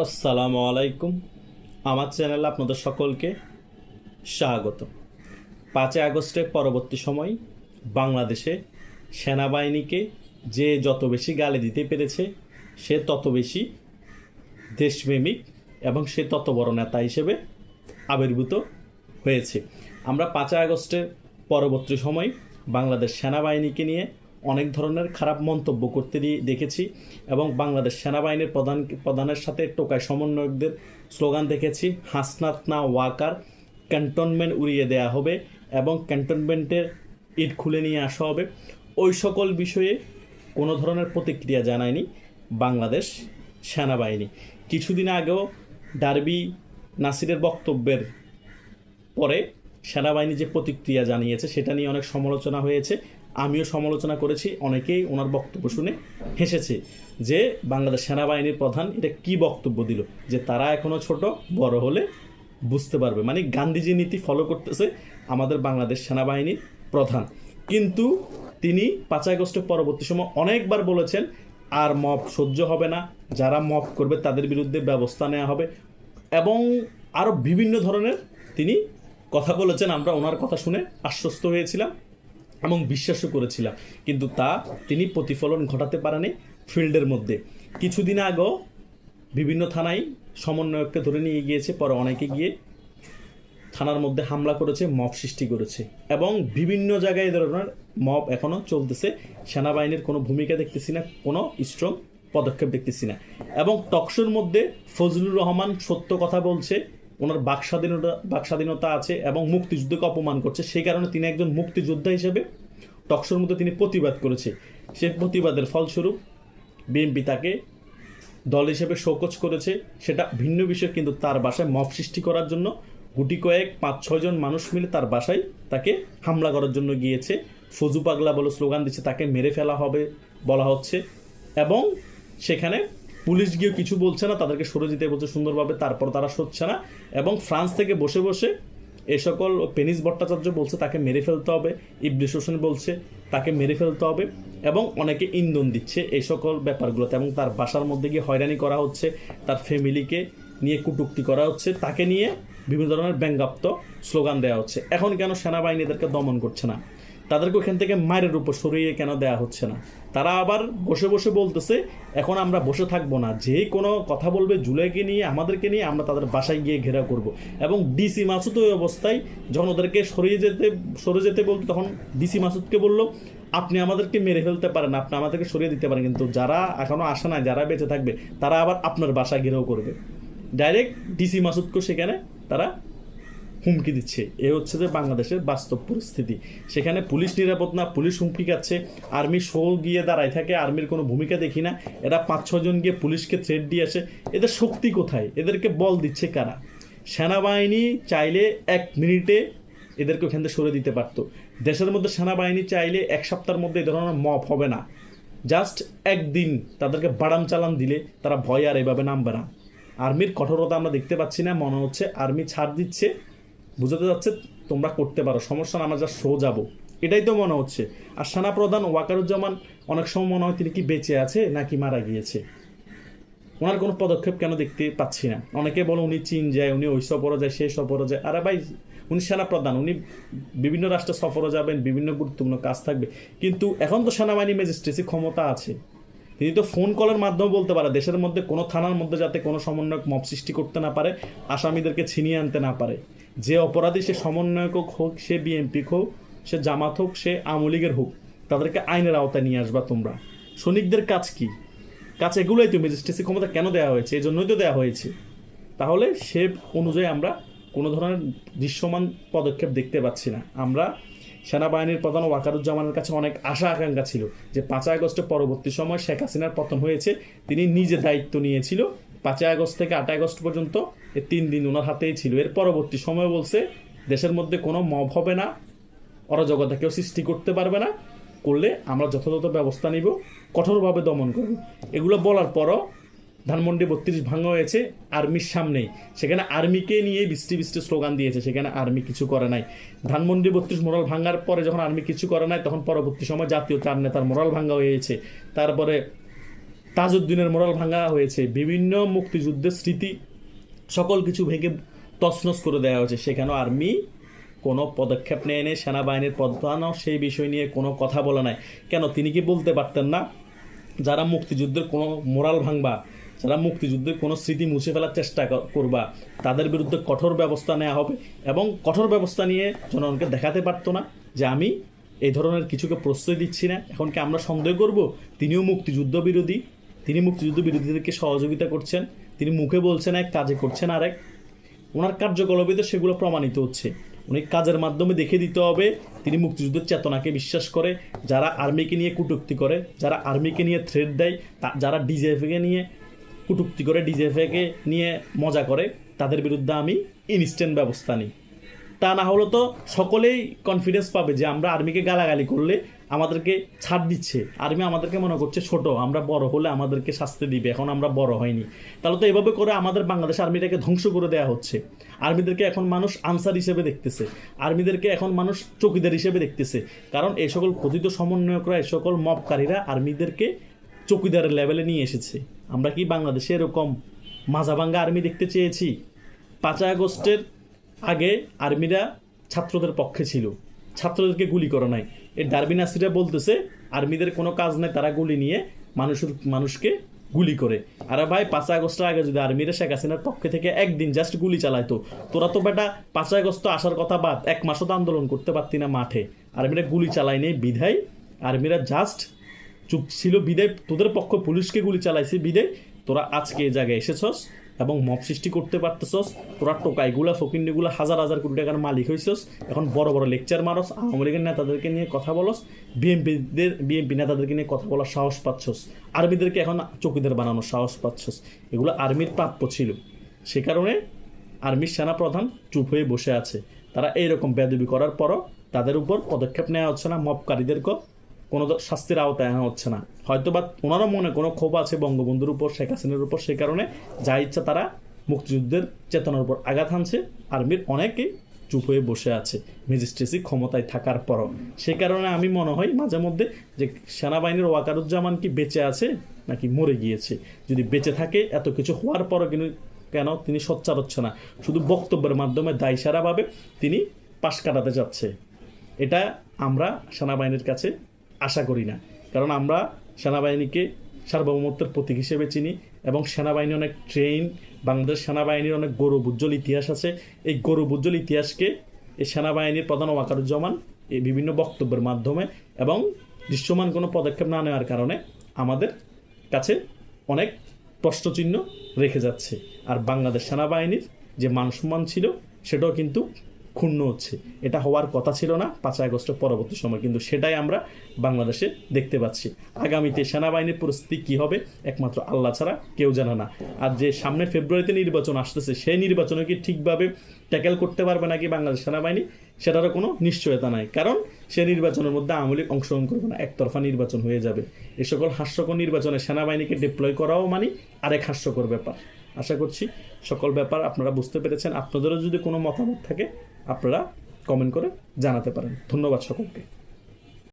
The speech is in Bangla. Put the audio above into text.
আসসালামু আলাইকুম। আমার চ্যানেলে আপনাদের সকলকে স্বাগত। পাঁচই আগস্টের পরবর্তী সময় বাংলাদেশে সেনাবাহিনীকে যে যত বেশি গালি দিতে পেরেছে, সে তত বেশি দেশপ্রেমিক এবং সে তত বড় নেতা হিসেবে আবির্ভূত হয়েছে। আমরা পাঁচই আগস্টের পরবর্তী সময় বাংলাদেশ সেনাবাহিনীকে নিয়ে অনেক ধরনের খারাপ মন্তব্য করতে দেখেছি এবং বাংলাদেশ সেনাবাহিনীর প্রধান, প্রধানের সাথে টোকায় সমন্বয়কদের স্লোগান দেখেছি, হাসনাত না ওয়াকার, ক্যান্টনমেন্ট উড়িয়ে দেয়া হবে এবং ক্যান্টনমেন্টের ইট খুলে নিয়ে আসা হবে। ওই সকল বিষয়ে কোনো ধরনের প্রতিক্রিয়া জানায়নি বাংলাদেশ সেনাবাহিনী। কিছুদিন আগেও ডার্বি নাসিরের বক্তব্যের পরে সেনাবাহিনী যে প্রতিক্রিয়া জানিয়েছে, সেটা নিয়ে অনেক সমালোচনা হয়েছে। আমিও সমালোচনা করেছি, অনেকেই ওনার বক্তব্য শুনে হেসেছে যে বাংলাদেশ সেনাবাহিনীর প্রধান এটা কি বক্তব্য দিল? যে তারা এখনও ছোট, বড় হলে বুঝতে পারবে। মানে গান্ধীজি নীতি ফলো করতেছে আমাদের বাংলাদেশ সেনাবাহিনীর প্রধান। কিন্তু তিনি পাঁচ আগস্টের পরবর্তী সময় অনেকবার বলেছেন, আর মব সহ্য হবে না, যারা মব করবে তাদের বিরুদ্ধে ব্যবস্থা নেওয়া হবে। এবং আরও বিভিন্ন ধরনের তিনি কথা বলেছেন, আমরা ওনার কথা শুনে আশ্বস্ত হয়েছিলাম। এবং বিশ্বাসও করেছিলাম। কিন্তু তা তিনি প্রতিফলন ঘটাতে পারেনি ফিল্ডের মধ্যে। কিছুদিন আগেও বিভিন্ন থানায় সমন্বয়ককে ধরে নিয়ে গিয়েছে, পরে অনেকে গিয়ে থানার মধ্যে হামলা করেছে, মব সৃষ্টি করেছে এবং বিভিন্ন জায়গায় এই ধরনের মব এখনও চলতেছে। সেনাবাহিনীর কোনো ভূমিকা দেখতেছি না, কোনো স্ট্রং পদক্ষেপ দেখতেছি না। এবং টকশোর মধ্যে ফজলুর রহমান সত্য কথা বলছে ওনার বাকস্বাধীনতা বাকস্বাধীনতা আছে এবং মুক্তিযুদ্ধকে অপমান করছে। সেই কারণে তিনি একজন মুক্তিযোদ্ধা হিসেবে টকশোর মধ্যে তিনি প্রতিবাদ করেছে। সে প্রতিবাদের ফলস্বরূপ বিএনপি তাকে দল হিসেবে শোকজ করেছে। সেটা ভিন্ন বিষয়, কিন্তু তার বাসায় মফ সৃষ্টি করার জন্য গুটি কয়েক, পাঁচ ছয়জন মানুষ মিলে তার বাসায় তাকে হামলা করার জন্য গিয়েছে। ফজু পাগলা বলে স্লোগান দিচ্ছে, তাকে মেরে ফেলা হবে বলা হচ্ছে। এবং সেখানে পুলিশ গিয়ে কিছু বলছে না, তাদেরকে সরে যেতে বলছে সুন্দরভাবে, তারপর তারা সরছে না। এবং ফ্রান্স থেকে বসে বসে এ সকল পেনিস ভট্টাচার্য বলছে, তাকে মেরে ফেলতে হবে ইবলিশ বলছে, তাকে মেরে ফেলতে হবে এবং অনেকে ইন্ধন দিচ্ছে এই সকল ব্যাপারগুলোতে এবং তার বাসার মধ্যে গিয়ে হয়রানি করা হচ্ছে, তার ফ্যামিলিকে নিয়ে কটূক্তি করা হচ্ছে, তাকে নিয়ে বিভিন্ন ধরনের ব্যঙ্গাপ্ত স্লোগান দেওয়া হচ্ছে। এখন কেন সেনাবাহিনী এদেরকে দমন করছে না? তাদেরকে ওখান থেকে মায়ের উপর সরিয়ে কেন দেওয়া হচ্ছে না? তারা আবার বসে বসে বলতেছে, এখন আমরা বসে থাকব না। যে কোনো কথা বলবে জুলাইকে নিয়ে, আমাদেরকে নিয়ে আমরা তাদের বাসায় গিয়ে ঘেরাও করব। এবং ডিসি মাসুদ ওই অবস্থায় যখন ওদেরকে সরিয়ে যেতে, সরে যেতে বলতো, তখন ডিসি মাসুদকে বলল, আপনি আমাদেরকে মেরে ফেলতে পারেন আপনি আমাদেরকে সরিয়ে দিতে পারেন। কিন্তু যারা এখনও আসে না যারা বেঁচে থাকবে, তারা আবার আপনার বাসা ঘেরাও করবে। ডাইরেক্ট ডিসি মাসুদকে সেখানে তারা হুমকি দিচ্ছে। এ হচ্ছে যে বাংলাদেশের বাস্তব পরিস্থিতি। সেখানে পুলিশ নিরাপদ না, পুলিশ হুমকি খাচ্ছে। আর্মি শো গিয়ে দাঁড়ায় থাকে, আর্মির কোনো ভূমিকা দেখি না। এরা পাঁচ ছজন গিয়ে পুলিশকে থ্রেট দিয়ে আসে। এদের শক্তি কোথায়? এদেরকে বল দিচ্ছে কারা? সেনাবাহিনী চাইলে এক মিনিটে এদেরকে ওখান থেকে সরে দিতে পারতো। দেশের মধ্যে সেনাবাহিনী চাইলে এক সপ্তাহের মধ্যে এ ধরনের মপ হবে না। জাস্ট একদিন তাদেরকে বাড়াম চালান দিলে তারা ভয় আর এভাবে নামবে না। আর্মির কঠোরতা আমরা দেখতে পাচ্ছি না। মনে হচ্ছে আর্মি ছাড় দিচ্ছে। বুঝাতে যাচ্ছে, তোমরা করতে পারো, সমস্যা না, আমরা যা শো যাব। এটাই তো মনে হচ্ছে। আর সেনাপ্রধান ওয়াকারুজ্জামান, অনেক সময় মনে হয় তিনি কি বেঁচে আছে নাকি মারা গিয়েছে। ওনার কোনো পদক্ষেপ কেন দেখতে পাচ্ছি না। অনেকে বলে উনি চীন যায়, উনি ওই সফরও যায়, সেই সফরও যায়। আরে ভাই, উনি সেনাপ্রধান, উনি বিভিন্ন রাষ্ট্রে সফরও যাবেন, বিভিন্ন গুরুত্বপূর্ণ কাজ থাকবে। কিন্তু এখন তো সেনাবাহিনী ম্যাজিস্ট্রেসি ক্ষমতা আছে। তিনি তো ফোন কলের মাধ্যমে বলতে পারে, দেশের মধ্যে কোনো থানার মধ্যে যাতে কোনো সমন্বয়ক মপ সৃষ্টি করতে না পারে, আসামিদেরকে ছিনিয়ে আনতে না পারে। যে অপরাধী সে সমন্বয়ক হোক সে বিএনপি হোক, সে জামাত হোক, সে আওয়ামী লীগের হোক, তাদেরকে আইনের আওতায় নিয়ে আসবা তোমরা। সৈনিকদের কাজ কি? কাজ এগুলোই তো ম্যাজিস্ট্রেসি ক্ষমতা কেন দেওয়া হয়েছে? এই জন্যই তো দেওয়া হয়েছে। তাহলে সে অনুযায়ী আমরা কোনো ধরনের দৃশ্যমান পদক্ষেপ দেখতে পাচ্ছি না। আমরা সেনাবাহিনীর প্রধান ওয়াকারুজ্জামানের কাছে অনেক আশা আকাঙ্ক্ষা ছিল যে পাঁচই আগস্টের পরবর্তী সময় শেখ হাসিনার পতন হয়েছে, তিনি নিজে দায়িত্ব নিয়েছিল। পাঁচই আগস্ট থেকে আটই আগস্ট পর্যন্ত এই তিন দিন ওনার হাতেই ছিল। এর পরবর্তী সময় বলছে, দেশের মধ্যে কোনো মব হবে না, অরাজকতা কেউ সৃষ্টি করতে পারবে না, করলে আমরা যথাযথ ব্যবস্থা নিব, কঠোরভাবে দমন করব। এগুলো বলার পরও ধানমন্ডি বত্রিশ ভাঙা হয়েছে, আর্মির সামনেই সেখানে আর্মিকে নিয়ে বৃষ্টি বৃষ্টি স্লোগান দিয়েছে, সেখানে আর্মি কিছু করে নাই। ধানমন্ডি বত্রিশ মোরাল ভাঙার পরে যখন আর্মি কিছু করে নাই, তখন পরবর্তী সময় জাতীয় চার নেতার মোরাল ভাঙ্গা হয়েছে। তারপরে তাজউদ্দিনের মোরাল ভাঙা হয়েছে। বিভিন্ন মুক্তিযুদ্ধের স্মৃতি, সকল কিছু ভেঙে তছনছ করে দেওয়া হয়েছে। সেখানেও আর্মি কোনো পদক্ষেপ নেয়নি সেনাবাহিনীর প্রধানও সেই বিষয় নিয়ে কোনো কথা বলে নাই। কেন? তিনি কি বলতে পারতেন না? যারা মুক্তিযুদ্ধের কোনো মোরাল ভাঙবা যারা মুক্তিযুদ্ধের কোনো স্মৃতি মুছে ফেলার চেষ্টা করবা, তাদের বিরুদ্ধে কঠোর ব্যবস্থা নেওয়া হবে এবং কঠোর ব্যবস্থা নিয়ে জনগণকে দেখাতে পারতো না যে আমি এই ধরনের কিছুকে প্রশ্রয় দিচ্ছি না। এখন কি আমরা সন্দেহ করব? তিনিও মুক্তিযুদ্ধ বিরোধী, তিনি মুক্তিযুদ্ধ বিরোধীদেরকে সহযোগিতা করছেন, তিনি মুখে বলছেন এক, কাজে করছেন আরেক। ওনার কার্যকলাপে সেগুলো প্রমাণিত হচ্ছে। উনি কাজের মাধ্যমে দেখে দিতে হবে, তিনি মুক্তিযুদ্ধের চেতনাকে বিশ্বাস করে, যারা আর্মিকে নিয়ে কটূক্তি করে, যারা আর্মিকে নিয়ে থ্রেড দেয়, তা- যারা ডিজেএফকে নিয়ে কটূক্তি করে ডিজেএফকে নিয়ে মজা করে, তাদের বিরুদ্ধে আমি ইনস্ট্যান্ট ব্যবস্থা নিই। তা না হলে তো সকলেই কনফিডেন্স পাবে যে আমরা আর্মিকে গালাগালি করলে আমাদেরকে ছাড় দিচ্ছে। আর্মি আমাদেরকে মনে করছে ছোট, আমরা বড় হলে আমাদেরকে শাস্তি দিবে, এখন আমরা বড় হয়নি। তাহলে তো এভাবে করে আমাদের বাংলাদেশ আর্মিটাকে ধ্বংস করে দেওয়া হচ্ছে। আর্মিদেরকে এখন মানুষ আনসার হিসেবে দেখতেছে। আর্মিদেরকে এখন মানুষ চৌকিদার হিসেবে দেখতেছে। কারণ এই সকল কথিত সমন্বয়করা এই সকল মবকারীরা আর্মিদেরকে চৌকিদারের লেভেলে নিয়ে এসেছে। আমরা কি বাংলাদেশে এরকম মাজাভাঙ্গা আর্মি দেখতে চেয়েছি? পাঁচই আগস্টের আগে আর্মিরা ছাত্রদের পক্ষে ছিল। ছাত্রদেরকে গুলি করে নাই। এই ডারবিনাসিরা বলতেছে আর্মিদের কোনো কাজ নেই, তারা গুলি নিয়ে মানুষের, মানুষকে গুলি করে। আরে ভাই পাঁচই আগস্টের আগে যদি আর্মিরা শেখ হাসিনার পক্ষে থেকে একদিন জাস্ট গুলি চালাইতো, তোরা তো বেটা পাঁচই আগস্ট আসার কথা বাদ, এক মাসও তো আন্দোলন করতে পারতি না মাঠে। আর্মিরা গুলি চালায়নি বিধায় আর্মিরা জাস্ট চুপ ছিল, বিদায়, তোদের পক্ষ পুলিশকে গুলি চালাইছে, বিদায়। তোরা আজকে এই জায়গায় এসেছস এবং মপ সৃষ্টি করতে পারতেছস। তোরা টোকাইগুলা, ফকিন্ডিগুলা হাজার হাজার কোটি টাকার মালিক হয়েছস এখন বড় বড় লেকচার মারস, আওয়ামী লীগের নেতাদেরকে নিয়ে কথা বলস বিএনপিদের বিএনপি নেতাদেরকে নিয়ে কথা বলার সাহস পাচ্ছস। আর্মিদেরকে এখন চৌকিদার বানানোর সাহস পাচ্ছস। এগুলো আর্মির প্রাপ্য ছিল। সে কারণে আর্মির সেনা প্রধান চুপ হয়ে বসে আছে। তারা এইরকম বেদবি করার পরও তাদের উপর পদক্ষেপ নেওয়া হচ্ছে না মবকারীদেরকে কোনো শাস্তির আওতায় আনা হচ্ছে না। হয়তো বা ওনারও মনে কোনো ক্ষোভ আছে বঙ্গবন্ধুর উপর, শেখ হাসিনার উপর সে কারণে যা ইচ্ছা তারা মুক্তিযুদ্ধের চেতনার উপর আঘাত হানছে। আর্মির অনেকেই চুপ হয়ে বসে আছে, ম্যাজিস্ট্রেসি ক্ষমতায় থাকার পরও। সে কারণে আমি মনে হয় মাঝে মধ্যে যে সেনাবাহিনীর ওয়াকারুজ্জামান কি বেঁচে আছে নাকি মরে গিয়েছে। যদি বেঁচে থাকে, এত কিছু হওয়ার পরও কিন্তু কেন তিনি সোচ্চার হচ্ছে না। শুধু বক্তব্যের মাধ্যমে দায়সারাভাবে তিনি পাশ কাটাতে যাচ্ছে। এটা আমরা সেনাবাহিনীর কাছে আশা করি না। কারণ আমরা সেনাবাহিনীকে সার্বভৌমত্বের প্রতীক হিসেবে চিনি এবং সেনাবাহিনী অনেক ট্রেন বাংলাদেশ সেনাবাহিনীর অনেক গৌরব উজ্জ্বল ইতিহাস আছে। এই গৌরব উজ্জ্বল ইতিহাসকে এই সেনাবাহিনীর প্রধান ওয়াকারুজ্জামান এই বিভিন্ন বক্তব্যের মাধ্যমে এবং দৃশ্যমান কোনো পদক্ষেপ না নেওয়ার কারণে আমাদের কাছে অনেক প্রশ্নচিহ্ন রেখে যাচ্ছে। আর বাংলাদেশ সেনাবাহিনীর যে মান সম্মান ছিল, সেটাও কিন্তু ক্ষুণ্ণ হচ্ছে। এটা হওয়ার কথা ছিল না, পাঁচই আগস্টের পরবর্তী সময়, কিন্তু সেটাই আমরা বাংলাদেশে দেখতে পাচ্ছি। আগামীতে সেনাবাহিনীর পরিস্থিতি কী হবে, একমাত্র আল্লাহ ছাড়া কেউ জানে না। আর যে সামনে ফেব্রুয়ারিতে নির্বাচন আসতেছে, সেই নির্বাচনে কি ঠিকভাবে ট্যাকেল করতে পারবে নাকি বাংলাদেশ সেনাবাহিনী, সেটারও কোনো নিশ্চয়তা নাই। কারণ সে নির্বাচনের মধ্যে আওয়ামী লীগ অংশগ্রহণ করবে না, একতরফা নির্বাচন হয়ে যাবে। এ সকল হাস্যকর নির্বাচনে সেনাবাহিনীকে ডিপ্লয় করাও মানি, আরেক হাস্যকর ব্যাপার। আশা করছি সকল ব্যাপার আপনারা বুঝতে পেরেছেন। আপনাদেরও যদি কোনো মতামত থাকে, আপনারা কমেন্ট করে জানাতে পারেন। ধন্যবাদ সকলকে।